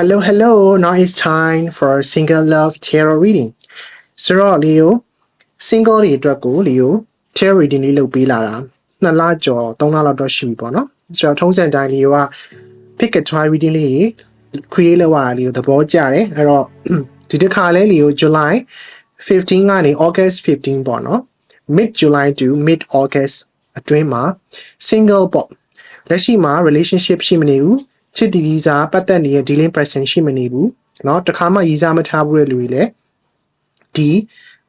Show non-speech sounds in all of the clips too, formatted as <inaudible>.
Hello, hello. Now it's time for single love tarot reading. ဆိုတော့လီယို single တွေအတွက်ကိုလီယို tarot reading လေးလုပ်ပေးလာတာနှစ်လကျော်သုံးလလောက်တော့ရှိပြီပေါ့နော်။ဆိုတော့ထုံးစံတိုင်းလီယိုက pick a try reading လေး create လုပ်ရတာလီယိုသဘောကျတယ်။အဲ့တော့ဒီတစ်ခါလဲလီယို July 15ကနေ August 15ပေါ့နော်။ mid July to mid August အတွင်းမှာ single ပေါ့လက်ရှိမှာ relationship ရှိမနေဘူး ချစ်တီဗီဇာပတ်သက်နေတဲ့ dealing person ရှိမနေဘူးเนาะတခါမှရည်စားမထားဘူးတဲ့လူတွေလည်းဒီ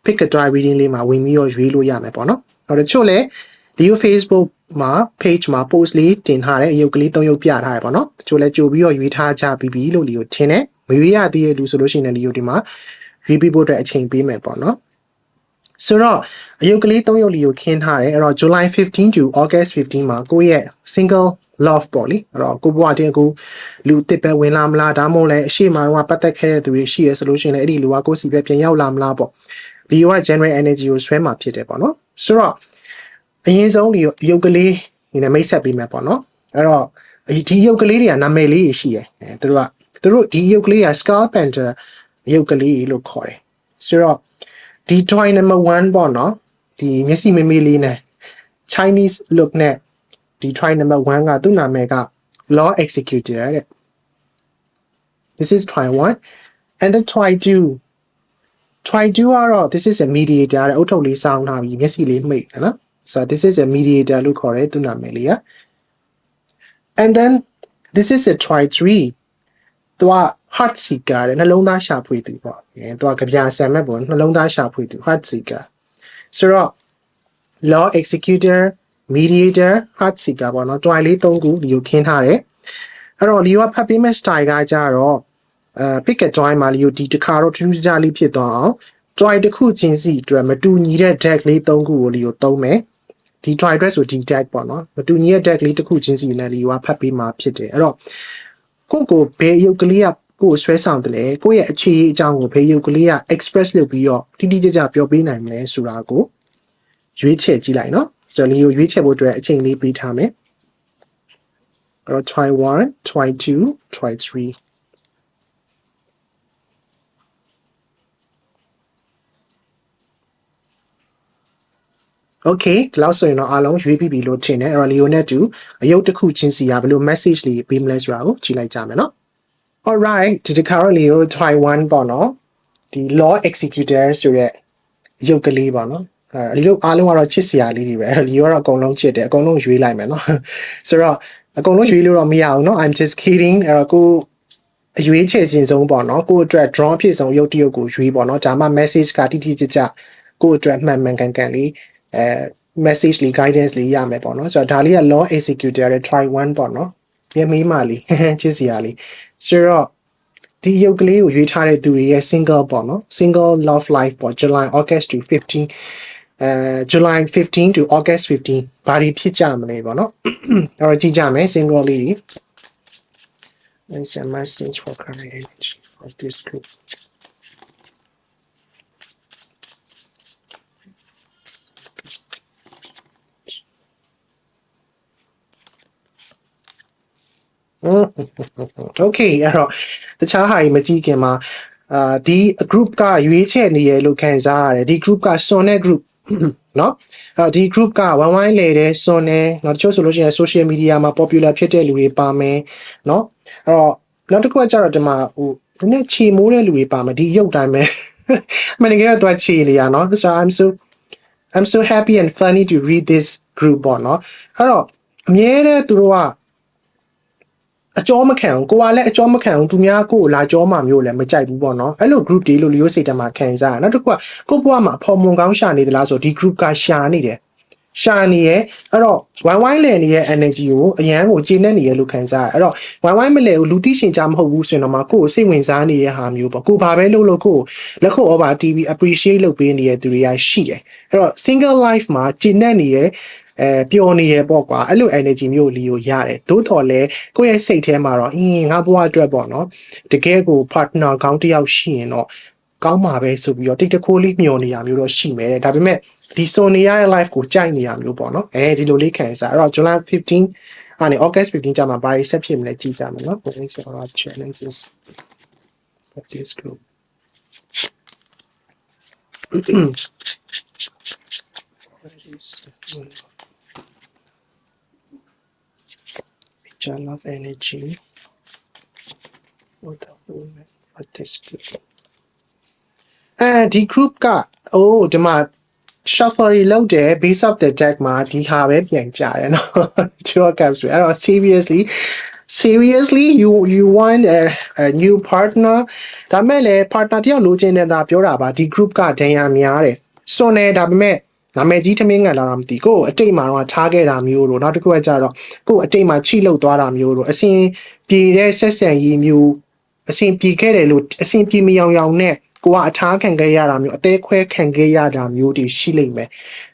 pick a try reading လေးမှာဝင်ပြီးတော့ရွေးလို့ရမယ်ပေါ့နော်ဟောတချို့လည်းဒီ Facebook မှာ page မှာ post လေးတင်ထားတဲ့အယုတ်ကလေး၃ယုတ်ပြထားရပေါ့နော်တချို့လည်းကြိုပြီးတော့ရွေးထားကြပြီးပြီလို့လီကိုထင်တယ်မရွေးရသေးတဲ့လူဆိုလို့ရှိရင်လည်းလီကိုဒီမှာရွေးပြီးဖို့အတွက်အချိန်ပေးမယ်ပေါ့နော်ဆိုတော့အယုတ်ကလေး၃ယုတ်လီကိုခင်းထားတယ်အဲ့တော့ July 15 to August 15မှာကိုယ့်ရဲ့ single love ပေါ့လေအဲ့တော့ကိုဘွားတင်ကိုလူတစ်ပဲဝင်လာမလားဒါမှမဟုတ်လည်းအရှိမတော့ပတ်သက်ခဲ့တဲ့သူတွေရှိရဆိုလို့ရှိရင်လည်းအဲ့ဒီလူကကိုယ်စီပဲပြန်ရောက်လာမလားပေါ့ဒီရောက general energy ကိုဆွဲမှာဖြစ်တယ်ပေါ့နော်ဆိုတော့အရင်ဆုံးဒီရုပ်ကလေးဒီနဲ့မိတ်ဆက်ပေးမယ်ပေါ့နော်အဲ့တော့ဒီရုပ်ကလေးတွေကနာမည်လေးရှိရယ်အဲသူတို့ကသူတို့ဒီရုပ်ကလေးက skull panther ရုပ်ကလေးလို့ခေါ်တယ်ဆိုတော့ဒီ toy number 1ပေါ့နော်ဒီမျက်စိမမေးလေးနဲ့ Chinese look နဲ့ ဒီ try number 1ကသူ့နာမည်က law executor တဲ့ this is try 1 and then try 2 try 2ကတော့ this is a mediator တဲ့အုတ်ထုတ်လေးစောင်းထားပြီးမျက်စိလေးမှိတ်တယ်နော် so this is a mediator လို့ခေါ်တယ်သူ့နာမည်လေးက and then this is a try 3သူက heart seeker တဲ့နှလုံးသားရှာဖွေသူပေါ့အဲသူကကြပြဆံမဲ့ပေါ့နှလုံးသားရှာဖွေသူ heart seeker ဆိုတော့ law executor mediator heart seeker ပေါ့နော်တွိုင်လေး၃ခုဒီကိုခင်းထားတယ်အဲ့တော့လီယိုကဖတ်ပေးမဲ့ style ကကြတော့အဲ pick a join မှာလီယိုဒီတစ်ခါတော့ထူးထူးခြားလေးဖြစ်သွားအောင် join တစ်ခုချင်းစီအတွက်မတူညီတဲ့ deck လေး၃ခုကိုလီယိုသုံးမယ်ဒီ try dress ဆိုဒီ deck ပေါ့နော်မတူညီတဲ့ deck လေးတစ်ခုချင်းစီနဲ့လီယိုကဖတ်ပေးမှာဖြစ်တယ်အဲ့တော့ကိုကိုဘယ်ရုပ်ကလေးကကိုဆွဲဆောင်တယ်လေကိုရဲ့အခြေအကြောင်းကိုဘေးရုပ်ကလေးက express လုပ်ပြီးတော့တိတိကျကျပြောပေးနိုင်မလဲဆိုတာကိုရွေးချယ်ကြည့်လိုက်နော် ဆိုတော့ဒီကိုရွေးချယ်ဖို့အတွက်အချိန်လေးပေးထားမယ်အဲ့တော့ try 1 try 2 try 3 Okay ဒီလောက်ဆိုရင်တော့အားလုံးရွေးပြီးပြီလို့ထင်တယ်အဲ့တော့ Leonet တူအယုတ်တစ်ခုချင်းစီကဘယ်လို message လေးပေးမလဲဆိုတာကိုကြည့်လိုက်ကြမယ်နော် Alright ဒီတစ်ခါတော့ Leo try 1ပေါ့နော်ဒီ law executor ဆိုရက်ရုပ်ကလေးပေါ့နော်အဲ ဒီလိုအားလုံးကတော့ချစ်စရာလေးတွေပဲဒီကတော့အကုန်လုံးချစ်တယ်အကုန်လုံးရွေးလိုက်မယ်နော်ဆိုတော့အကုန်လုံးရွေးလို့တော့မရအောင်နော် I'm just kidding အဲ့တော့ကိုအရွေးချယ်ခြင်းဆုံးပေါ့နော်ကိုအတွက် draw ဖြစ်ဆုံးရုပ်တရုပ်ကိုရွေးပေါ့နော်ဒါမှ message ကတိတိကျကျကိုအတွက်မှန်မှန်ကန်ကန်လေးအဲ message လေး guidance လေးရမယ်ပေါ့နော်ဆိုတော့ဒါလေးက law executor ရဲ့ try one ပေါ့နော်မြေမေးမလေးချစ်စရာလေးဆိုတော့ဒီရုပ်ကလေးကိုရွေးထားတဲ့သူတွေရဲ့ single ပေါ့နော် single love life ပေါ့ July August to 15 အဲ July 15 to August 15ဘာတွေဖြစ်ကြမလဲပေါ့နော်အဲ့တော့ကြည့်ကြမယ် single လေးတွေ Let's a message for current energy of this group. Okay အဲ့တော့တခြားဟာတွေမကြည့်ခင်မှာအာဒီ group ကရွေးချယ်နေရလို့ခံစားရတယ်ဒီ group ကစွန်တဲ့ group เนาะအဲဒီ group ကဝိုင်းဝိုင်းလေတဲ့စွန်နေเนาะတချို့ဆိုလို့ရှိရင် social media မှာ popular ဖြစ်တဲ့လူတွေပါမယ်เนาะအဲ့တော့နောက်တစ်ခုကကျတော့ဒီမှာဟိုဒီနေ့ခြေမိုးတဲ့လူတွေပါမယ်ဒီရုပ်တိုင်းပဲမင်းကတော့သူကခြေနေရเนาะ so I'm so I'm so happy and funny to read this group ပေါ့เนาะအဲ့တော့အမြဲတမ်းသူတို့က အကြောမခံအောင်ကိုကလည်းအကြောမခံအောင်သူများကိုလာကြောမှာမျိုးလည်းမကြိုက်ဘူးပေါ့နော်အဲ့လို group တွေလို့လီယိုစိတ်တမှာခံစားရနောက်တစ်ခုကကိုဘွားမှာဖော်မွန်ကောင်းရှာနေသလားဆိုဒီ group ကရှာနေတယ်ရှာနေရဲ့အဲ့တော့ဝိုင်းဝိုင်းလည်နေတဲ့ energy ကိုအရန်ကိုကျေနပ်နေရလို့ခံစားရအဲ့တော့ဝိုင်းဝိုင်းမလဲဘူးလူသိရှင်ကြမဟုတ်ဘူးဆိုရင်တော့မှကိုယ်စိတ်ဝင်စားနေတဲ့ဟာမျိုးပေါ့ကိုဘာပဲလုပ်လို့ကိုလက်ခုပ် over TV appreciate လုပ်ပေးနေတဲ့သူတွေကရှိတယ်အဲ့တော့ single life မှာကျေနပ်နေတဲ့ အဲပျော်နေရပေါ့ကွာအဲ့လို energy မျိုးလီကိုရတယ်သို့တော်လဲကိုယ့်ရဲ့စိတ်ထဲမှာတော့အင်းငါဘဝအတွက်ပေါ့နော်တကယ်ကို partner ကောင်းတစ်ယောက်ရှိရင်တော့ကောင်းမှာပဲဆိုပြီးတော့တိတ်တခိုးလေးမျောနေတာမျိုးတော့ရှိမယ်တဲ့ဒါပေမဲ့ဒီ Sony ရဲ့ live ကိုကြိုက်နေရမျိုးပေါ့နော်အဲဒီလိုလေးခံစားအဲ့တော့ July 15အဲ့ဒါ August 15ကျမှဘာတွေဆက်ဖြစ်မလဲကြည့်ကြမယ်နော် What is our challenges for this group What is Picture love energy What the woman for this group အဲဒီ group ကအိုးဒီမှာ shuffle လောက်တယ် base of the deck မှာဒီဟာပဲပြန်ကြရတယ်နော် two of cups ပဲအဲ့တော့ seriously seriously you you want a, a new partner ဒါမဲ့လေ partner တယောက်လိုချင်နေတာပြောတာပါဒီ group ကဒဏ်ရာများတယ်စွန်နေဒါပေမဲ့ နာမည်ကြီးထမင်းကန်လာတာမသိကိုအတိတ်မှာတော့ထားခဲ့တာမျိုးတို့နောက်တစ်ခုကကြတော့ကိုအတိတ်မှာချိလောက်သွားတာမျိုးတို့အစင်ပြေတဲ့ဆက်ဆံရေးမျိုးအစင်ပြေခဲ့တယ်လို့အစင်ပြေမယောင်ယောင်နဲ့ကိုကအထားခံခဲ့ရတာမျိုးအသေးခွဲခံခဲ့ရတာမျိုးတွေရှိလိမ့်မယ်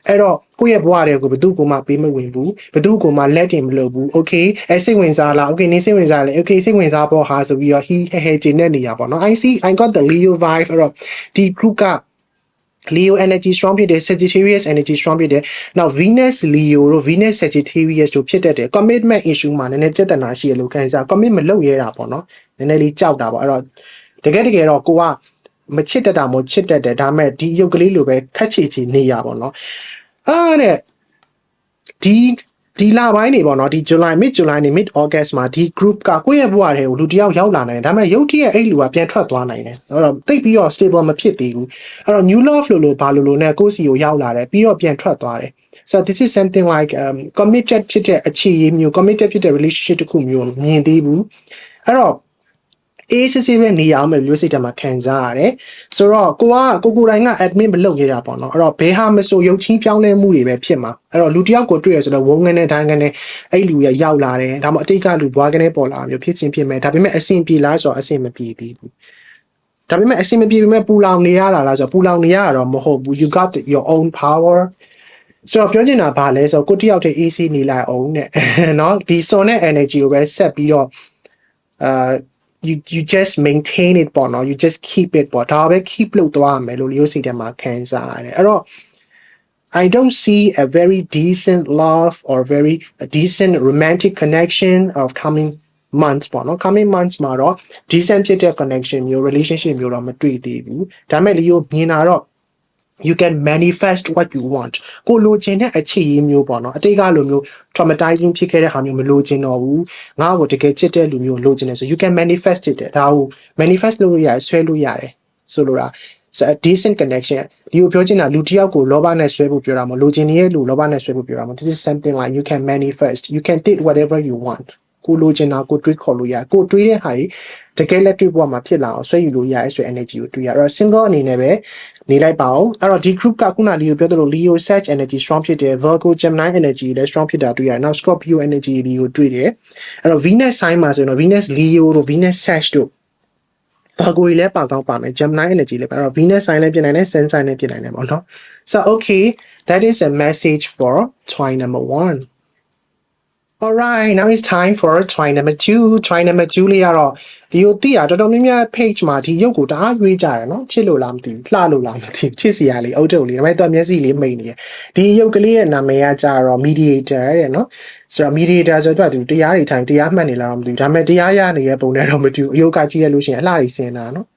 အဲ့တော့ကိုယ့်ရဲ့ဘဝတွေကိုဘယ်သူကမှပေးမဝင်ဘူးဘယ်သူကမှလက်တင်မလုပ်ဘူး okay အဲစိတ်ဝင်စားလား okay နေစိတ်ဝင်စားလဲ okay စိတ်ဝင်စားပေါ့ဟာဆိုပြီးတော့ he he he ကျင်းတဲ့နေရာပေါ့နော် i see i got the leo vibe အဲ့တော့ဒီ group က Leo energy strong ဖြစ်တယ် Sagittarius energy strong ဖြစ်တယ်။ Now Venus Leo တို့ Venus Sagittarius တို့ဖြစ်တတ်တယ် commitment issue မှာနည်းနည်းပြဿနာရှိရလို့ခံစား commit မလုပ်ရတာပေါ့နော်။နည်းနည်းလေးကြောက်တာပေါ့အဲ့တော့တကယ်တကယ်တော့ကိုကမချစ်တတ်တာမို့ချစ်တတ်တယ်ဒါပေမဲ့ဒီရုပ်ကလေးလိုပဲခက်ချီချီနေရပါတော့။အားနဲ့ဒီ ဒီလပိုင်းနေပေါ့နော်ဒီ July mid July နေ mid August မှာဒီ group ကကိုယ့်ရဲ့ဘဝတွေကိုလူတစ်ယောက်ရောက်လာနိုင်တယ်ဒါပေမဲ့ရုပ်တရက်အဲ့လူကပြန်ထွက်သွားနိုင်တယ်အဲ့တော့တိတ်ပြီးတော့ stable မဖြစ်သေးဘူးအဲ့တော့ new love လို့လို့ဘာလို့လို့နဲ့ကိုယ့်စီကိုရောက်လာတယ်ပြီးတော့ပြန်ထွက်သွားတယ် so this is something like um committed ဖြစ်တဲ့အခြေအမျိုး committed ဖြစ်တဲ့ relationship တစ်ခုမျိုးမြင်သေးဘူးအဲ့တော့ အေးစစ်စစ်ပဲနေရအောင်လို့စိတ်ထဲမှာခံစားရတယ်ဆိုတော့ကိုကကိုကိုတိုင်းက admin မလုပ်ရတာပေါ့နော်အဲ့တော့ဘဲဟာမဆိုရုပ်ချင်းပြောင်းလဲမှုတွေပဲဖြစ်မှာအဲ့တော့လူတစ်ယောက်ကိုတွေ့ရဆိုတော့ဝုန်းငန်းနဲ့ဒိုင်းငန်းနဲ့အဲ့လူရရောက်လာတယ်ဒါမှအတိတ်ကလူဘွားကနေပေါ်လာမျိုးဖြစ်ချင်းဖြစ်မယ်ဒါပေမဲ့အဆင်ပြေလားဆိုတော့အဆင်မပြေသေးဘူးဒါပေမဲ့အဆင်မပြေပေမဲ့ပူလောင်နေရတာလားဆိုတော့ပူလောင်နေရတာတော့မဟုတ်ဘူး you got the, your own power ဆိုတော့ပြောချင်တာဘာလဲဆိုတော့ကိုတယောက်တည်း AC နေလိုက်အောင်တဲ့เนาะဒီ sun နဲ့ energy ကိုပဲဆက်ပြီးတော့အာ you you just maintain it ပေါ့နော် you just keep it ပေါ့ဒါပဲ keep လုပ်သွားမယ်လို့လေးစိတ်ထဲမှာခံစားရတယ်အဲ့တော့ I don't see a very decent love or very a decent romantic connection of coming months ပေါ့နော် coming months မှာတော့ decent ဖြစ်တဲ့ connection မျိုး relationship မျိုးတော့မတွေ့သေးဘူးဒါပေမဲ့လီယိုမြင်တာတော့ you can manifest what you want ကိုလိုချင်တဲ့အခြေအမျိုးပေါ့နော်အတိတ်ကလိုမျိုး traumatizing ဖြစ်ခဲ့တဲ့ဟာမျိုးမလိုချင်တော့ဘူးငါ့ကိုတကယ်ချစ်တဲ့လူမျိုးလိုချင်တယ်ဆို you can manifest it တဲ့ဒါကို manifest လုပ်လို့ရတယ်ဆွဲလို့ရတယ်ဆိုလိုတာ so a decent connection ဒီကိုပြောချင်တာလူတစ်ယောက်ကိုလောဘနဲ့ဆွဲဖို့ပြောတာမဟုတ်လိုချင်နေတဲ့လူလောဘနဲ့ဆွဲဖို့ပြောတာမဟုတ် this is something like you can manifest you can take whatever you want ကိုလိုချင်တာကိုတွေးခေါ်လို့ရကိုတွေးတဲ့ဟာကြီးတကယ်လက်တွေ့ဘဝမှာဖြစ်လာအောင်ဆွဲယူလို့ရတယ်ဆို energy ကိုတွေးရအဲ့တော့ single အနေနဲ့ပဲနေလိုက်ပါအောင်အဲ့တော့ဒီ group ကခုနလေးကိုပြောသလို Leo Sag energy strong ဖြစ်တယ် Virgo Gemini energy လည်း strong ဖြစ်တာတွေ့ရတယ်နောက် Scorpio energy လေးကိုတွေ့တယ်အဲ့တော့ Venus sign မှာဆိုရင်တော့ Venus Leo တို့ Venus Sag တို့ Virgo ကြီးလည်းပါကောင်းပါမယ် Gemini energy လည်းပါအဲ့တော့ Venus sign လည်းပြင်နိုင်တယ် Sun sign လည်းပြင်နိုင်တယ်ပေါ့နော် so okay that is a message for try number 1 Alright now it's time for try number 2 try number 2လေးကတော့ဒီကိုသိရတော်တော်များများ page မှာဒီရုပ်ကိုတအားရွေးကြရနော်ချစ်လို့လားမသိဘူးလှလို့လားမသိဘူးချစ်စီရလေးအုတ်တုတ်လေးဒါပေမဲ့သူကမျက်စိလေးမိန်နေတယ်ဒီရုပ်ကလေးရဲ့နာမည်ကကြတော့ mediator တဲ့နော်ဆိုတော့ mediator ဆိုတော့သူတရားတွေထိုင်တရားမှတ်နေလားမသိဘူးဒါပေမဲ့တရားရနေတဲ့ပုံနဲ့တော့မတူဘူးအယုတ်ကကြည့်ရလို့ရှိရင်အလှတွေစင်တာနော်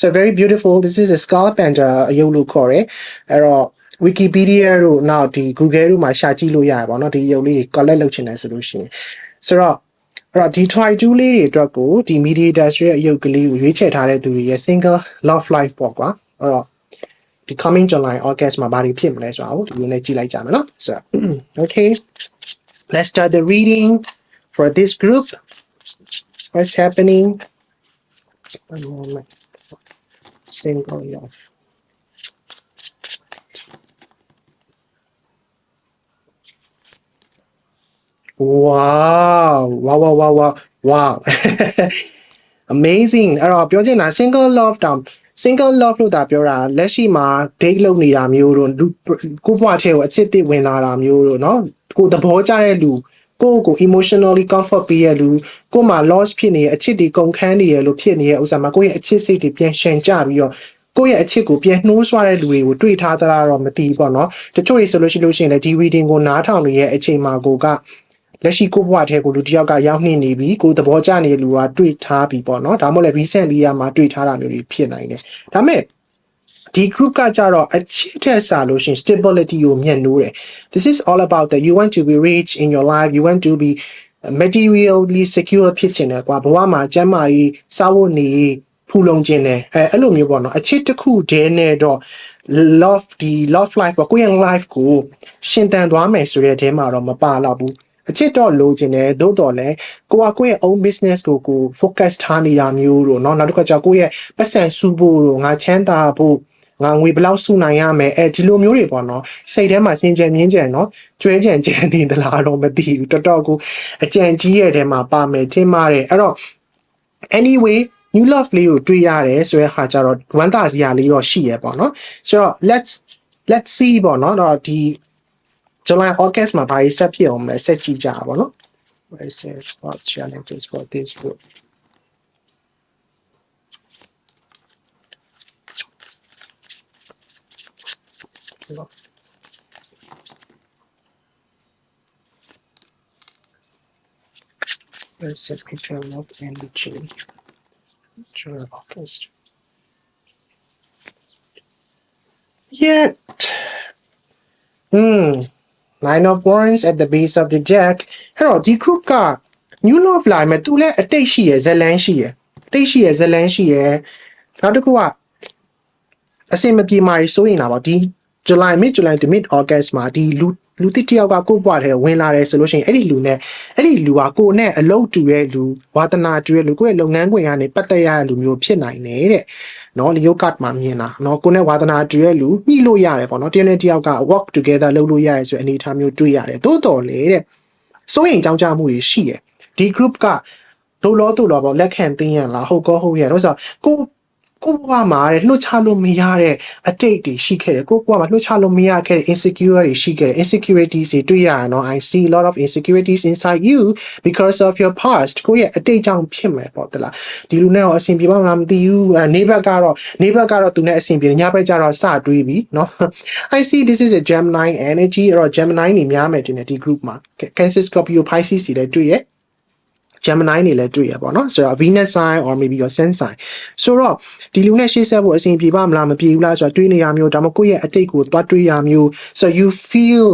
so very beautiful this is a skull panda အယုတ်လို့ခေါ်တယ်အဲ့တော့ Wikipedia တို့နောက်ဒီ Google တို့မှာရှာကြည့်လို့ရတယ်ပေါ့နော်ဒီရုပ်လေး collect လုပ်ချင်တယ်ဆိုလို့ရှိရင်ဆိုတော့အဲ့တော့ဒီ try to လေးတွေအတွက်ကိုဒီ mediators ရဲ့အယုတ်ကလေးကိုရွေးချယ်ထားတဲ့သူတွေရဲ့ single love life ပေါ့ကွာအဲ့တော့ဒီ coming July August မှာဘာတွေဖြစ်မလဲဆိုတာကိုဒီလိုနဲ့ကြည့်လိုက်ကြမယ်နော်ဆိုတော့ okay let's start the reading for this group what's happening one moment single love wow wow wow wow wow wow amazing အဲ့တော့ပြောချင်တာ single love တောင် single love လို့တာပြောတာလက်ရှိမှာ date လုပ်နေတာမျိုးတို့လူကိုဘွားထဲကိုအချစ်တစ်ဝင်လာတာမျိုးတို့เนาะကိုသဘောကျတဲ့လူကိုကို emotionally comfort ပေးရလူကိုမှ loss ဖြစ်နေရအချစ်တွေကုန်ခန်းနေရလို့ဖြစ်နေတဲ့ဥစ္စာမှာကိုယ့်ရဲ့အချစ်စိတ်တွေပြန်ရှင်ကြပြီးတော့ကိုယ့်ရဲ့အချစ်ကိုပြန်နှိုးဆွတဲ့လူတွေကိုတွေ့ထားသလားတော့မသိဘူးပေါ့နော်တချို့တွေဆိုလို့ရှိလို့ရှိရင်လည်းဒီ reading ကိုနားထောင်နေရဲ့အချိန်မှာကိုက လက်ရှိကိုဘဝထဲကိုလူတစ်ယောက်ကရောက်နေနေပြီကိုသဘောကျနေတဲ့လူကတွေ့ထားပြီပေါ့နော်ဒါမှမဟုတ်လည်း recently ရမှာတွေ့ထားတာမျိုးတွေဖြစ်နိုင်တယ်ဒါပေမဲ့ဒီ group ကကြတော့အချစ်ထက်စားလို့ရှရင် stability ကိုမြတ်နိုးတယ် this is all about that you want to be rich in your life you want to be materially secure ဖြစ်ချင်တယ်ကွာဘဝမှာကျန်းမာရေးစားဖို့နေရေးဖူလုံခြင်းတယ်အဲအဲ့လိုမျိုးပေါ့နော်အချစ်တစ်ခုတည်းနဲ့တော့ love ဒီ love life ပေါ့ကိုယ့်ရဲ့ life ကိုရှင်သန်သွားမယ်ဆိုတဲ့အထဲမှာတော့မပါတော့ဘူး အချစ်တော့လိုချင်တယ်သို့တော်လည်းကိုကကိုယ့်ရဲ့ own business ကိုကို focus ထားနေတာမျိုးတို့เนาะနောက်တစ်ခါကျကိုယ့်ရဲ့ပတ်စံစုဖို့တို့ငါချမ်းသာဖို့ငါငွေဘယ်လောက်စုနိုင်ရမယ်အဲဒီလိုမျိုးတွေပေါ့နော်စိတ်ထဲမှာစင်ကြယ်မြင်းကြယ်နော်ကျွဲကြံကြံနေသလားတော့မသိဘူးတော်တော်ကိုအကြံကြီးရဲ့ထဲမှာပါမယ်ထင်ပါတယ်အဲ့တော့ anyway new love လေးကိုတွေ့ရတယ်ဆိုတဲ့ခါကျတော့ဝမ်းသာစရာလေးတော့ရှိရပေါ့နော်ဆိုတော့ let's let's see ပေါ့နော်တော့ဒီ July August မှာဘာတွေဆက်ဖြစ်အောင်လဲဆက်ကြည့်ကြပါပေါ့နော် what is it what challenges for this group Let's set picture of energy. July August. Yet. Hmm. Nine of Wands at the base of the deck. အဲ့တော့ဒီ group က new love လာမယ်သူလည်းအတိတ်ရှိရယ်ဇလန်းရှိရယ်အတိတ်ရှိရယ်ဇလန်းရှိရယ်နောက်တစ်ခုကအစင်မပြေမာရီစိုးရင်လာပါဒီ July mid July to mid August မှာဒီလူ လူတစ်တယောက်ကကိုယ့်ဘဝထဲဝင်လာတယ်ဆိုလို့ရှိရင်အဲ့ဒီလူနဲ့အဲ့ဒီလူကကိုယ်နဲ့အလုပ်တူရဲ့လူဝါသနာတူရဲ့လူကိုယ့်ရဲ့လုပ်ငန်းခွင်ကနေပတ်သက်ရတဲ့လူမျိုးဖြစ်နိုင်တယ်တဲ့နော်လီယိုကတ်မှာမြင်တာနော်ကိုယ်နဲ့ဝါသနာတူရဲ့လူညှိလို့ရတယ်ပေါ့နော်တယောက်နဲ့တယောက်က work together လုပ်လို့ရတယ်ဆိုတဲ့အနေအထားမျိုးတွေ့ရတယ်တိုးတော်လေတဲ့စိုးရင်ကြောင်းကြမှုတွေရှိတယ်ဒီ group ကဒိုလောဒိုလောပေါ့လက်ခံသိရလားဟုတ်ကောဟုတ်ရဲ့တော့ဆိုကို ကိုဘဝမှာတဲ့လွှတ်ချလို့မရတဲ့အတိတ်တွေရှိခဲ့တယ်ကိုဘဝမှာလွှတ်ချလို့မရခဲ့တဲ့ insecure တွေရှိခဲ့တယ် insecurities တွေတွေ့ရတာเนาะ I see a lot of insecurities inside you because of your past ကိုရဲ့အတိတ်ကြောင့်ဖြစ်မယ်ပေါ့တလားဒီလူနဲ့တော့အဆင်ပြေပါမလားမသိဘူးနေဘက်ကတော့နေဘက်ကတော့သူနဲ့အဆင်ပြေတယ်ညဘက်ကျတော့စတွေးပြီเนาะ I see this is a Gemini energy အဲ့တော့ Gemini နေများမယ်တင်တယ်ဒီ group မှာ Cancer Scorpio Pisces တွေလည်းတွေ့ရဲ့ Gemini နေလည်းတွေ့ရပါတော့ဆိုတော့ Venus sign or maybe your sun sign ဆိုတော့ဒီလူနဲ့ရှေ့ဆက်ဖို့အဆင်ပြေပါမလားမပြေဘူးလားဆိုတော့တွေးနေရမျိုးဒါမှမဟုတ်ကိုယ့်ရဲ့အတိတ်ကိုသွားတွေးရမျိုး so you feel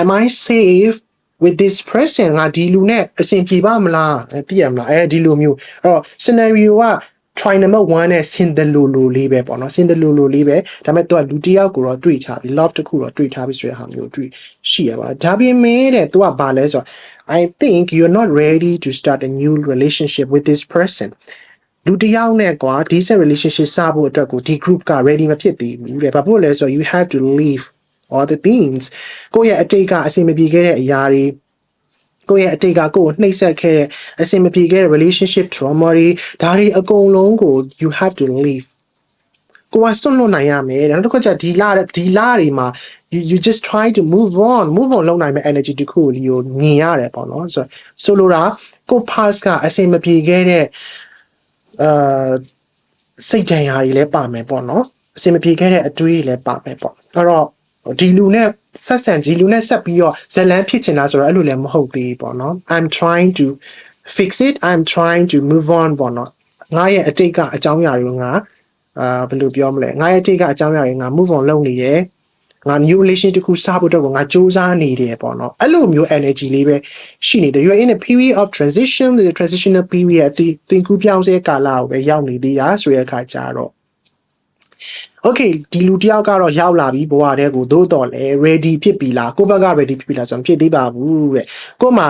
am I safe with this person ငါဒီလူနဲ့အဆင်ပြေပါမလားသိရမလားအဲဒီလိုမျိုးအဲ့တော့ scenario က try number 1နဲ့ဆင်းတယ်လိုလိုလေးပဲပေါ့နော်ဆင်းတယ်လိုလိုလေးပဲဒါပေမဲ့သူကလူတစ်ယောက်ကိုတော့တွေ့ထားပြီ love တစ်ခုတော့တွေ့ထားပြီဆိုတဲ့ဟာမျိုးတွေ့ရှိရပါဒါပေမဲ့တဲ့သူကဘာလဲဆိုတော့ I think you're not ready to start a new relationship with this person လူတစ်ယောက်နဲ့ကွာ decent relationship စဖို့အတွက်ကိုဒီ group က ready မဖြစ်သေးဘူးတဲ့ဘာဖြစ်လို့လဲဆိုတော့ you have to leave all the things ကိုယ့်ရဲ့အတိတ်ကအဆင်မပြေခဲ့တဲ့အရာတွေကိုယ့်ရဲ့အတိတ်ကကိုယ့်ကိုနှိပ်စက်ခဲ့တဲ့အဆင်မပြေခဲ့တဲ့ relationship trauma တွေဒါတွေအကုန်လုံးကို you have to leave ကိုကစွန့်လွတ်နိုင်ရမယ်နောက်တစ်ခါကျဒီလာဒီလာတွေမှာ you you just try to move on move on လုပ်နိုင်မယ့် energy တခုကိုလီကိုမြင်ရတယ်ပေါ့နော်ဆိုဆိုလိုတာကို past ကအဆင်မပြေခဲ့တဲ့အာစိတ်ဒဏ်ရာတွေလည်းပါမယ်ပေါ့နော်အဆင်မပြေခဲ့တဲ့အတွေးတွေလည်းပါမယ်ပေါ့အဲ့တော့ဒီလူနဲ့ဆက်ဆံဒီလူနဲ့ဆက်ပြီးတော့ဇလန်းဖြစ်ချင်တာဆိုတော့အဲ့လိုလည်းမဟုတ်သေးဘူးပေါ့နော် I'm trying to fix it I'm trying to move on ပေါ့နော်ငါရဲ့အတိတ်ကအကြောင်းအရာတွေကိုငါ အာဘယ်လိုပြောမလဲငါရဲ့အတိတ်ကအကြောင်းအရာတွေငါ move on လုပ်နေတယ်ငါ new relationship တခုစဖို့တော့ငါစူးစမ်းနေတယ်ပေါ့နော်အဲ့လိုမျိုး energy လေးပဲရှိနေတယ် you are in a period of transition the transitional period ဒီသင်ကူးပြောင်းစေကာလကိုပဲရောက်နေသေးတာဆိုတဲ့အခါကျတော့ okay ဒီလူတယောက်ကတော့ရောက်လာပြီဘဝတဲကိုသို့တော်လဲ ready ဖြစ်ပြီလားကိုယ့်ဘက်က ready ဖြစ်ပြီလားဆိုတော့ဖြစ်သေးပါဘူးတဲ့ကို့မှာ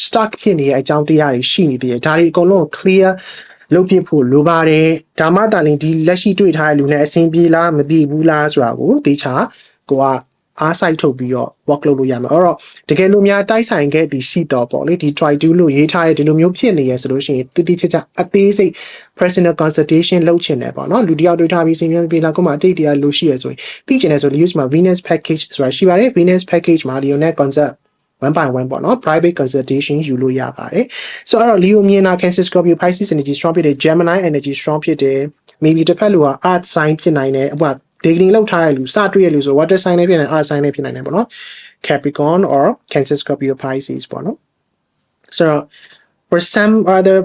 stuck ဖြစ်နေတဲ့အကြောင်းတရားတွေရှိနေသေးတယ်ဒါတွေအကုန်လုံး clear လုပ်ပြဖို့လိုပါတယ်ဒါမှတာလင်ဒီလက်ရှိတွေ့ထားတဲ့လူနဲ့အဆင်ပြေလားမပြေဘူးလားဆိုတာကိုသိချာကိုကအားစိုက်ထုတ်ပြီးတော့ work လုပ်လို့ရမှာအဲ့တော့တကယ်လို့များတိုက်ဆိုင်ခဲ့သည်ရှိတော့ပေါ့လေဒီ try to လို့ရေးထားတဲ့ဒီလိုမျိုးဖြစ်နေရဆိုလို့ရှိရင်တိတိကျကျအသေးစိတ် personal consultation လုပ်ချင်တယ်ပေါ့နော်လူတယောက်တွေ့ထားပြီးစင်ပြန်ပြေလာကိုမှအတိတ်တရားလို့ရှိရဆိုရင်သိချင်တယ်ဆိုလို့ use မှာ Venus package ဆိုတာရှိပါတယ် Venus package မှာဒီလိုနဲ့ concept 1 by 1ပေါ့နော် private consultation ယူလို့ရပါတယ်ဆိုတော့ Leo မြင်တာ Cancer Scorpio Pisces energy strong ဖြစ်တယ် Gemini energy strong ဖြစ်တယ် maybe တစ်ဖက်လူက art sign ဖြစ်နိုင်တယ်ဟို dating လောက်ထားရလူစတွေ့ရလူဆို water sign နဲ့ဖြစ်နိုင် art sign နဲ့ဖြစ်နိုင်တယ်ပေါ့နော် Capricorn or Cancer Scorpio Pisces ပေါ့နော် so for some other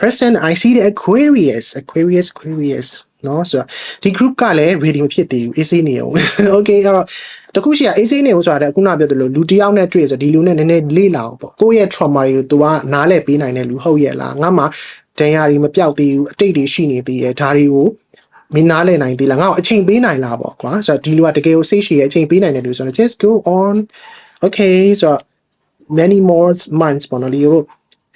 person I see the Aquarius Aquarius Aquarius နော်ဆိုတော့ဒီ group ကလည်း ready မဖြစ်သေးဘူး AC နေအောင် okay အဲ့တော့ တခုရှိရ AC နေအောင်ဆိုတာကခုနပြောသလိုလူတစ်ယောက်နဲ့တွေ့ဆိုဒီလူနဲ့နည်းနည်းလေ့လာအောင်ပေါ့ကိုယ့်ရဲ့ trauma တွေကို तू ကနားလည်ပေးနိုင်တဲ့လူဟုတ်ရဲ့လားငါမှဒဏ်ရာတွေမပြောက်သေးဘူးအတိတ်တွေရှိနေသေးရဲ့ဒါတွေကိုမင်းနားလည်နိုင်သေးလားငါ့ကိုအချိန်ပေးနိုင်လားပေါ့ကွာဆိုတော့ဒီလူကတကယ်ကိုစိတ်ရှိရဲ့အချိန်ပေးနိုင်တယ်လို့ဆိုတော့ just go on okay ဆိုတော့ many more months ပေါ့နော်လီကို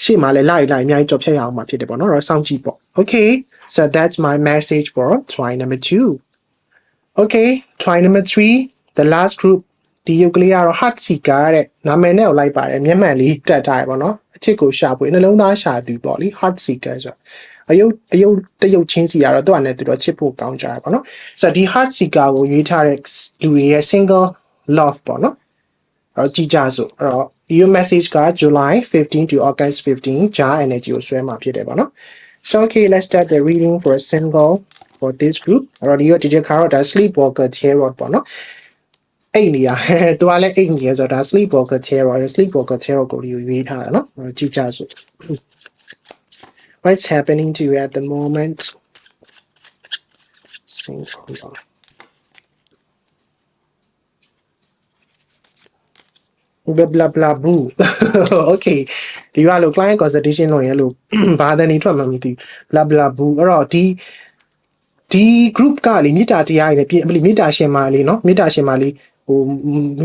ရှေ့မှာလည်းလိုက်လိုက်အများကြီးကြော်ဖြတ်ရအောင်မှာဖြစ်တယ်ပေါ့နော်တော့စောင့်ကြည့်ပေါ့ okay so that's my message for try number 2 okay try number 3 the last group ဒီယုတ်ကလေးကတော့ heart seeker တဲ့နာမည်နဲ့ကိုလိုက်ပါတယ်မျက်မှန်လေးတက်ထားရပေါ့နော်အချစ်ကိုရှာဖွေနှလုံးသားရှာသူပေါ့လေ heart seeker ဆိုတော့အယုတ်အယုတ်တယုတ်ချင်းစီကတော့သူ့အနေနဲ့သူတော့ချစ်ဖို့ကောင်းကြရပေါ့နော်ဆိုတော့ဒီ heart seeker ကိုရွေးထားတဲ့လူတွေရဲ့ single love ပေါ့နော်အဲ့တော့ကြည့်ကြစို့အဲ့တော့ your message က July 15 to August 15ဂျာ energy ကိုဆွဲမှာဖြစ်တယ်ပေါ့နော် so okay let's start the reading for a single for this group အဲ့တော့ဒီရောဒီချက်ခါတော့ဒါ sleepwalker tarot ပေါ့နော် အိတ်နေရသူကလည်းအိတ်နေရဆိုတော့ဒါ sleepwalker <laughs> tarot sleepwalker <clears throat> tarot ကိုရွေးထားတာနော်အဲ့တော့ကြည့်ကြစို့ what's happening to you at the moment single blah blah blah boo <laughs> okay ဒီကလို့ client consultation လုပ်ရင်လို့ ဘာသာနေထွက်မှမသိဘူး <clears throat> blah blah boo အဲ့တော့ဒီဒီ group ကလေမေတ္တာတရားတွေပြင်မေတ္တာရှင်မာလေးเนาะမေတ္တာရှင်မာလေး ဟို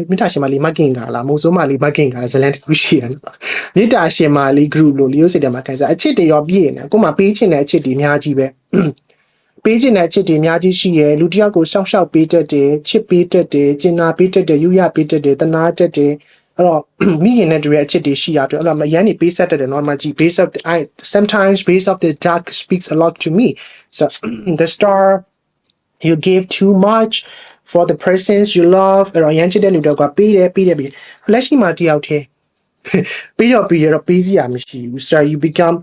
မေတ္တာရှင်မာလေးမကင်ကလားမို့ဆိုးမာလေးမကင်ကလားဇလန်တခုရှိတယ်နော်မေတ္တာရှင်မာလေး group လို့လီယိုစစ်တယ်မှာခံစားအချစ်တွေရောပြည့်နေကိုမှပေးချင်တဲ့အချစ်တွေအများကြီးပဲပေးခြင်းတဲ့အချစ်တွေအများကြီးရှိရယ်လူတစ်ယောက်ကိုရှောက်ရှောက်ပေးတတ်တယ်ချစ်ပေးတတ်တယ်ကျင်နာပေးတတ်တယ်ယူရပေးတတ်တယ်တနာတတ်တယ်အဲ့တော့မိခင်နဲ့တူတဲ့အချစ်တွေရှိရတော့အဲ့တော့မရန်နေပေးဆက်တတ်တယ် normal ကြီး base of the I sometimes base of the dark speaks a lot to me so the star you give too much for the persons you love အဲ့တော့ရန်ချစ်တဲ့လူတွေကပေးတယ်ပေးတယ်ပေးတယ်လက်ရှိမှာတယောက်တည်းပြီးတော့ပြီးရတော့ပေးစီရမရှိဘူး so you become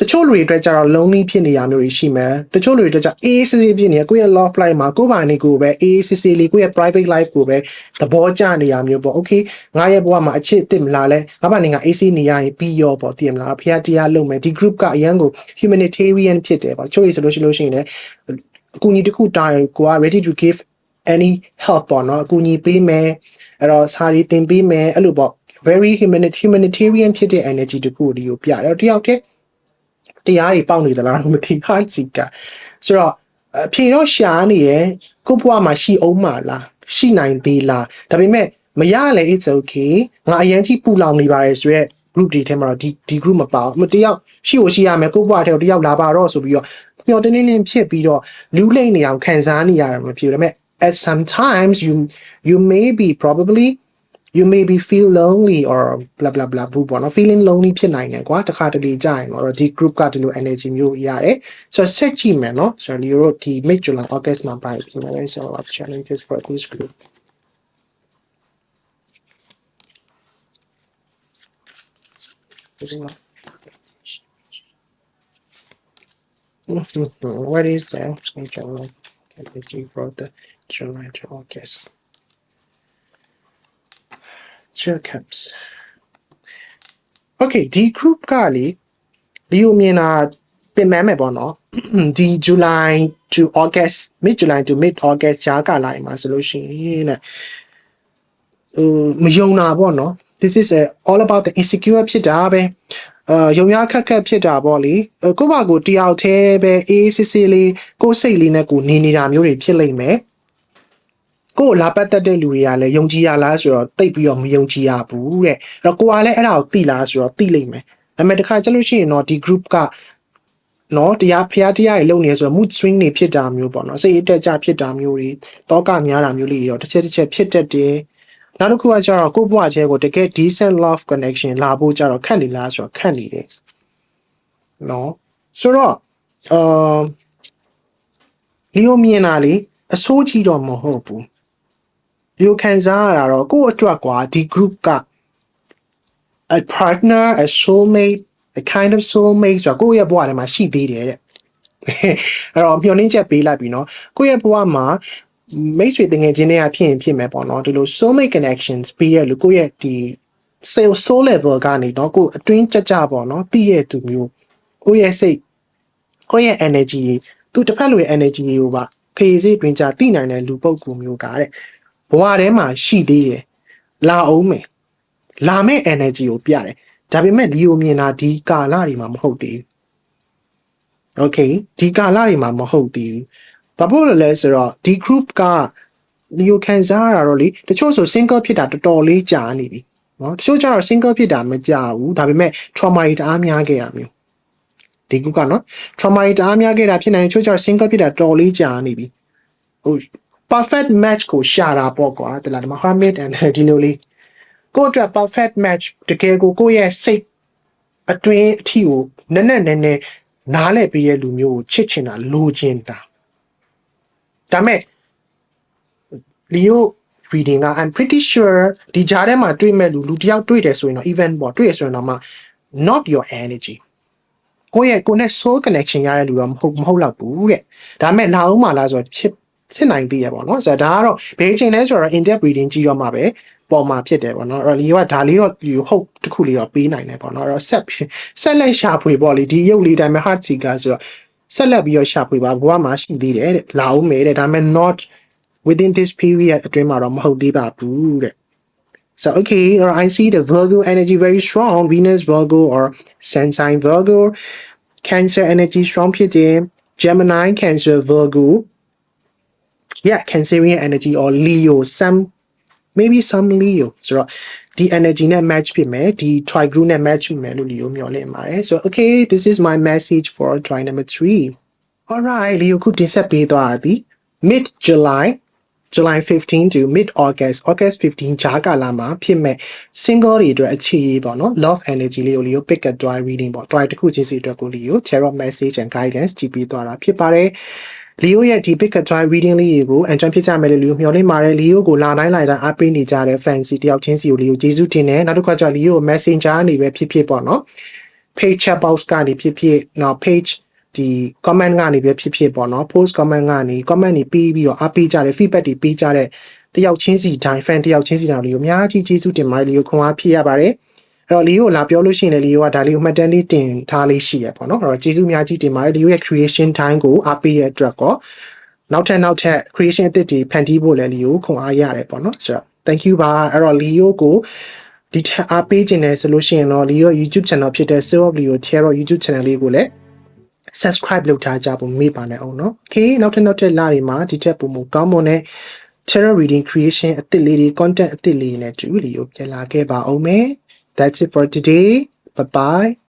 တချို့လူတွေအတွက်ကျတော့ lonely ဖြစ်နေရမျိုးတွေရှိမယ်တချို့လူတွေအတွက်ကျအေးစစ်စစ်ဖြစ်နေရကိုယ့်ရဲ့ love life မှာကိုယ့်ဘာနေကိုပဲအေးစစ်စစ်လေးကိုယ့်ရဲ့ private life ကိုပဲသဘောကျနေရမျိုးပေါ့ okay ငါရဲ့ဘဝမှာအချစ်အစ်မလားလဲငါဘာနေငါအေးစစ်နေရရင်ပြီးရောပေါ့သိရမလားဖခင်တရားလုပ်မယ်ဒီ group ကအရန်ကို humanitarian ဖြစ်တယ်ပေါ့တချို့တွေဆိုလို့ရှိလို့ရှိရင်လည်းအကူအညီတစ်ခုတားကိုက ready to give any help ပေါ့နော်အကူအညီပေးမယ်အဲ့တော့စာရီတင်ပေးမယ်အဲ့လိုပေါ့ very humanitarian ဖြစ်တဲ့ energy တခုကိုဒီကိုပြတယ်တယောက်တည်းတရားတွေပေါက်နေသလားမသိ hard seeker ဆိုတော့အဖြေတော့ရှားနေရယ်ကိုယ့်ဘဝမှာရှိအောင်မလားရှိနိုင်သေးလားဒါပေမဲ့မရလဲ it's okay ငါအရင်ကြီးပူလောင်နေပါရဲ့ဆိုရက် group တွေထဲမှာတော့ဒီဒီ group မပါဘူးတယောက်ရှိကိုရှိရမယ်ကိုယ့်ဘဝထဲကိုတယောက်လာပါတော့ဆိုပြီးတော့မျောတင်းတင်းတင်းဖြစ်ပြီးတော့လူလိမ့်နေအောင်ခံစားနေရတာမဖြစ်ဘူးဒါပေမဲ့ at sometimes you you may be probably you maybe feel lonely or blah blah blah ဘူးပေါ့နော် feeling lonely ဖြစ်နိုင်တယ်ကွာတခါတလေကြာရင်တော့ဒီ group ကဒီလို energy မျိုးရတယ်ဆိုတော့ဆက်ကြည့်မယ်နော်ဆိုတော့ဒီတို့ဒီ mid July August မှာပါပြီနော် so of challenges for this group <laughs> ဒီမှာ what is that? July. Okay, let's see for the July to August. Two cups. Okay ဒီ group ကလေဒီကိုမြင်တာပြင်ပန်းမယ်ပေါ့နော်ဒီ July to August mid July to mid August ရှားကလာရင်မှာဆိုလို့ရှိရင်တဲ့ဟိုမယုံတာပေါ့နော် this is a, all about the insecure ဖြစ်တာပဲအာယုံရခက်ခက်ဖြစ်တာပေါ့လေကိုယ့်ဘာကိုတယောက်တည်းပဲအေးစစ်စစ်လေးကိုယ်စိတ်လေးနဲ့ကိုနေနေတာမျိုးတွေဖြစ်လိမ့်မယ် ကိုယ်လာပတ်သက်တဲ့လူတွေကလည်းယုံကြည်ရလားဆိုတော့တိတ်ပြီးတော့မယုံကြည်ရဘူးတဲ့အဲ့တော့ကိုကလည်းအဲ့ဒါကိုသိလားဆိုတော့သိလိမ့်မယ်ဒါပေမဲ့တခါကျလို့ရှိရင်တော့ဒီ group ကနော်တရားဖျားတရားတွေလုပ်နေဆိုတော့ mood swing တွေဖြစ်တာမျိုးပေါ့နော်စိတ်အတက်ကြဖြစ်တာမျိုးတွေတောကများတာမျိုးလေးတွေတော့တစ်ချက်တစ်ချက်ဖြစ်တတ်တယ်နောက်တစ်ခုကကျတော့ကိုယ့်ဘဝချဲကိုတကယ် decent love connection လာဖို့ကျတော့ခက်နေလားဆိုတော့ခက်နေတယ်နော်ဆိုတော့အာလီယိုမြင်တာလေအဆိုးကြီးတော့မဟုတ်ဘူး လီယိုခံစားရတာတော့ကိုယ့်အတွက်ကွာဒီ group က a partner a soulmate a kind of soulmate ဆိုတော့ကိုယ့်ရဲ့ဘဝထဲမှာရှိသေးတယ်တဲ့အဲ့တော့မျှော်လင့်ချက်ပေးလိုက်ပြီเนาะကိုယ့်ရဲ့ဘဝမှာမိတ်ဆွေတငယ်ချင်းတွေကဖြစ်ရင်ဖြစ်မယ်ပေါ့နော်ဒီလို soulmate connections ပေးရလို့ကိုယ့်ရဲ့ဒီ sale soul level ကနေတော့ကိုအတွင်းကြကြပေါ့နော်တည့်ရဲ့သူမျိုးကိုယ့်ရဲ့စိတ်ကိုယ့်ရဲ့ energy သူတစ်ဖက်လူရဲ့ energy ကိုပါဖေးစိတ်တွင်ကြတည်နိုင်တဲ့လူပုဂ္ဂိုလ်မျိုးကတဲ့ ဘဝထဲမှာရှိသေးတယ်လာအောင်မယ်လာမဲ့ energy ကိုပြတယ်ဒါပေမဲ့လီယိုမြင်တာဒီကာလတွေမှာမဟုတ်သေးဘူး okay ဒီကာလတွေမှာမဟုတ်သေးဘူးဘာဖြစ်လို့လဲဆိုတော့ဒီ group ကလီယိုခံစားရတာတော့လေတချို့ဆို single ဖြစ်တာတော်တော်လေးကြာနေပြီနော်တချို့ကျတော့ single ဖြစ်တာမကြာဘူးဒါပေမဲ့ trauma တွေတအားများခဲ့ရမျိုးဒီ group ကနော် trauma တွေတအားများခဲ့တာဖြစ်နိုင်တယ်တချို့ကျတော့ single ဖြစ်တာတော်တော်လေးကြာနေပြီဟို perfect match ကိုရှာတာပေါ့ကွာတလားဒီမှာ Hamid and ဒီလိုလေးကိုယ့်အတွက် perfect match တကယ်ကိုကိုယ့်ရဲ့စိတ်အတွင်းအထီကိုနက်နက်နဲနဲနားလဲပြီးရဲ့လူမျိုးကိုချစ်ချင်တာလိုချင်တာဒါမဲ့ Leo reading က I'm pretty sure ဒီကြားထဲမှာတွေ့မဲ့လူလူတယောက်တွေ့တယ်ဆိုရင်တော့ event ပေါ့တွေ့ရဆိုရင်တော့မှ not your energy ကိုယ့်ရဲ့ကိုယ်နဲ့ soul connection ရတဲ့လူတော့မဟုတ်မဟုတ်တော့ဘူးတဲ့ဒါမဲ့လာအောင်မလားဆိုတော့ဖြစ် ဖြစ်နိုင်သေးရပေါ့နော်ဆိုတော့ဒါကတော့ဘယ်အချိန်လဲဆိုတော့ in depth reading ကြည့်တော့မှပဲပေါ်မှာဖြစ်တယ်ပေါ့နော်အဲ့တော့ Leo ကဒါလေးတော့ Leo hope တစ်ခုလေးတော့ပေးနိုင်တယ်ပေါ့နော်အဲ့တော့ဆက်ဆက်လက်ရှာဖွေပေါ့လေဒီရုပ်လေးတိုင်းမှာ heart seeker ဆိုတော့ဆက်လက်ပြီးတော့ရှာဖွေပါဘဝမှာရှိသေးတယ်တဲ့လာအောင်မယ်တဲ့ဒါမဲ့ not within this period အတွင်းမှာတော့မဟုတ်သေးပါဘူးတဲ့ So okay, or I see the Virgo energy very strong. Venus Virgo or Sun sign Virgo, Cancer energy strong ဖြစ်တယ် Gemini Cancer Virgo. Yeah, Cancerian energy or Leo some maybe some Leo. So ဒီ energy နဲ့ match ဖြစ်မယ်ဒီ tri group နဲ့ match ဖြစ်မယ်လို့ Leo မျှော်လင့်ပါတယ် So okay, this is my message for tri number 3. Alright, Leo ခုတင်ဆက်ပေးသွားသည် mid July July 15 to mid August August 15ဂျာကာလာမှာဖြစ်မဲ့ single တွေအတွက်အခြေရေးပေါ့နော် love energy လေးကိုလေးကို pick up dry reading ပေါ့ dry တစ်ခုချင်းစီအတွက်ကိုလေးကို tarot message and guidance ကြည့်ပြီးသွားတာဖြစ်ပါတယ် လီယိုရဲ့ဒီ pick up dry reading လေးတွေကို enjoy ဖြစ်ကြမယ်လို့လီယိုမျှော်လင့်ပါတယ်လီယိုကိုလာတိုင်းလာတိုင်းအားပေးနေကြတဲ့ fancy တယောက်ချင်းစီကိုလီယိုကျေးဇူးတင်တယ်နောက်တစ်ခါကျလီယိုကို messenger ကနေပဲဖြစ်ဖြစ်ပေါ့နော် page chat box ကနေဖြစ်ဖြစ်နောက် page ဒီ comment ကနေပဲဖြစ်ဖြစ်ပေါ့နော် post comment ကနေ comment တွေပြီးပြီးတော့အားပေးကြတယ် feedback တွေပေးကြတဲ့တယောက်ချင်းစီတိုင်း fan တယောက်ချင်းစီတိုင်းလေးကိုအများကြီးကျေးဇူးတင်ပါတယ်လေးကိုခွန်အားဖြစ်ရပါတယ် အဲ့တော့လေးကိုလာပြောလို့ရှိရင်လည်းလေးကိုကဒါလေးကိုမှတ်တမ်းလေးတင်ထားလေးရှိရပေါ့နော်အဲ့တော့ကျေးဇူးအများကြီးတင်ပါတယ်လေးရဲ့ creation time ကိုအားပေးရတဲ့အတွက်ကောနောက်ထပ်နောက်ထပ် creation အသစ်တွေဖန်တီးဖို့လည်းလေးကိုခွန်အားရတယ်ပေါ့နော်ဆိုတော့ thank you ပါအဲ့တော့လေးကိုဒီထက်အားပေးခြင်းနဲ့ဆိုလို့ရှိရင်တော့လေးရဲ့ YouTube channel ဖြစ်တဲ့ Silver Leo Channel YouTube channel လေးကိုလည်း subscribe လုပ်ထားကြဖို့မေ့ပါနဲ့အောင်နော် okay နောက်ထပ်နောက်ထပ်လာတွေမှာဒီထက်ပုံမကောင်းမွန်တဲ့ tarot reading creation အသစ်လေးတွေ content အသစ်လေးတွေနဲ့တူလီကိုပြန်လာခဲ့ပါအောင်မယ် that's it for today. Bye bye